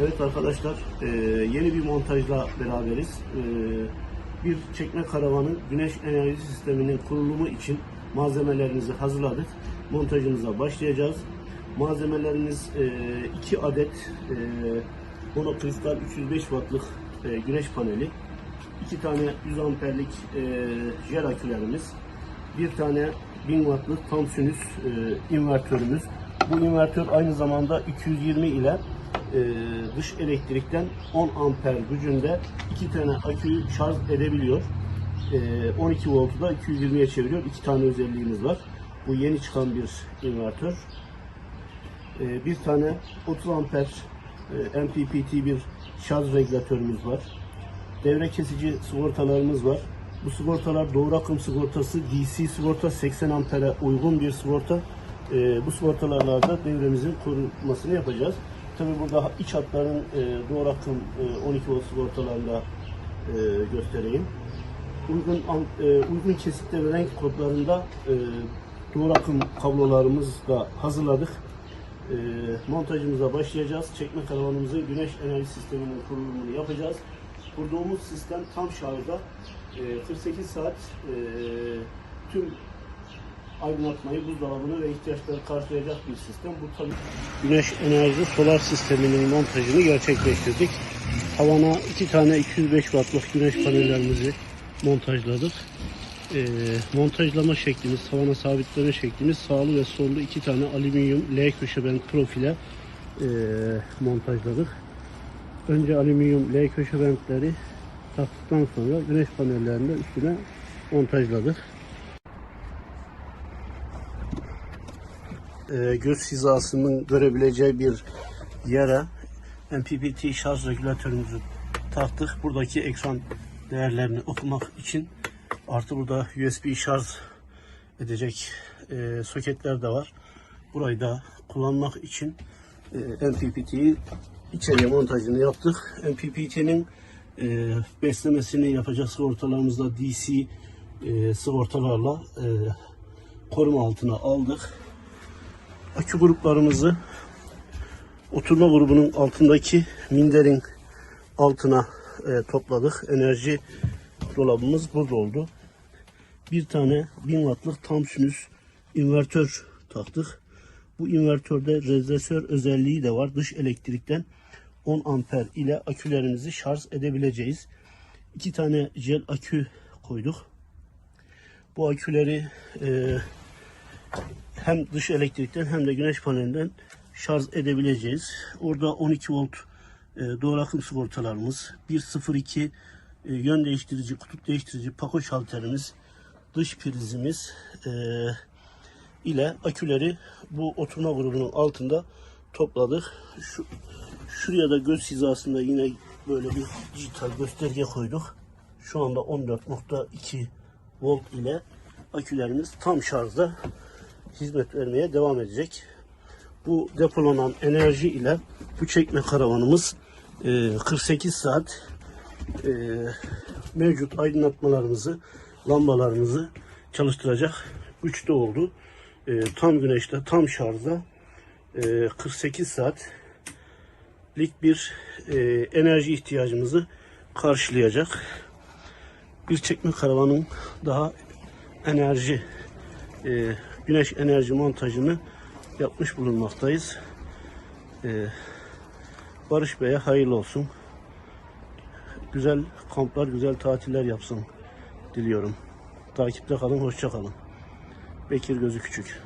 Evet arkadaşlar, e, yeni bir montajla beraberiz. E, bir çekme karavanın güneş enerji sisteminin kurulumu için malzemelerimizi hazırladık. Montajımıza başlayacağız. Malzemelerimiz 2 adet e, monokristal 305 wattlık e, güneş paneli, 2 tane 100 amperlik e, jel akülerimiz, bir tane 1000 wattlık tam sinüs e, invertörümüz. Bu invertör aynı zamanda 220 ile e, dış elektrikten 10 amper gücünde iki tane aküyü şarj edebiliyor. E, 12 voltu da 220'ye çeviriyor. İki tane özelliğimiz var. Bu yeni çıkan bir invertör. E, bir tane 30 amper e, MPPT bir şarj regülatörümüz var. Devre kesici sigortalarımız var. Bu sigortalar doğru akım sigortası, DC sigorta 80 ampere uygun bir sigorta. Ee, bu sigortalarla da devremizin korunmasını yapacağız. Tabi burada iç hatların e, doğru akım e, 12 volt sigortalarla e, göstereyim. Uygun e, uygun kesitte ve renk kodlarında e, doğru akım kablolarımızı da hazırladık. E, montajımıza başlayacağız. Çekme karavanımızın güneş enerji sisteminin kurulumunu yapacağız. Kurduğumuz sistem tam şarjda e, 48 saat e, tüm aydınlatmayı, buzdolabını ve ihtiyaçları karşılayacak bir sistem. Bu tabii güneş enerji solar sisteminin montajını gerçekleştirdik. Havana iki tane 205 wattlık güneş panellerimizi montajladık. Ee, montajlama şeklimiz, tavana sabitleme şeklimiz sağlı ve sollu iki tane alüminyum L köşe bent profile e, montajladık. Önce alüminyum L köşe bentleri taktıktan sonra güneş panellerini üstüne montajladık. E, göz hizasının görebileceği bir yere MPPT şarj regülatörümüzü taktık. Buradaki ekran değerlerini okumak için artı burada USB şarj edecek e, soketler de var. Burayı da kullanmak için e, MPPT'yi içeriye montajını yaptık. MPPT'nin e, beslemesini yapacak sigortalarımızda DC e, sigortalarla e, koruma altına aldık akü gruplarımızı oturma grubunun altındaki minderin altına e, topladık. Enerji dolabımız burada oldu. Bir tane 1000 wattlık tam sinüs invertör taktık. Bu invertörde rezesör özelliği de var. Dış elektrikten 10 amper ile akülerimizi şarj edebileceğiz. İki tane jel akü koyduk. Bu aküleri e, hem dış elektrikten hem de güneş panelinden şarj edebileceğiz. Orada 12 volt e, doğru akım sigortalarımız, 102 e, yön değiştirici, kutup değiştirici pako şalterimiz, dış prizimiz e, ile aküleri bu oturma grubunun altında topladık. Şu, şuraya da göz hizasında yine böyle bir dijital gösterge koyduk. Şu anda 14.2 volt ile akülerimiz tam şarjda hizmet vermeye devam edecek. Bu depolanan enerji ile bu çekme karavanımız e, 48 saat e, mevcut aydınlatmalarımızı, lambalarımızı çalıştıracak güçte oldu. E, tam güneşte, tam şarjda e, 48 saatlik bir e, enerji ihtiyacımızı karşılayacak. Bir çekme karavanın daha enerji e, güneş enerji montajını yapmış bulunmaktayız. Ee, Barış Bey'e hayırlı olsun. Güzel kamplar, güzel tatiller yapsın diliyorum. Takipte kalın, hoşça kalın. Bekir Gözü Küçük.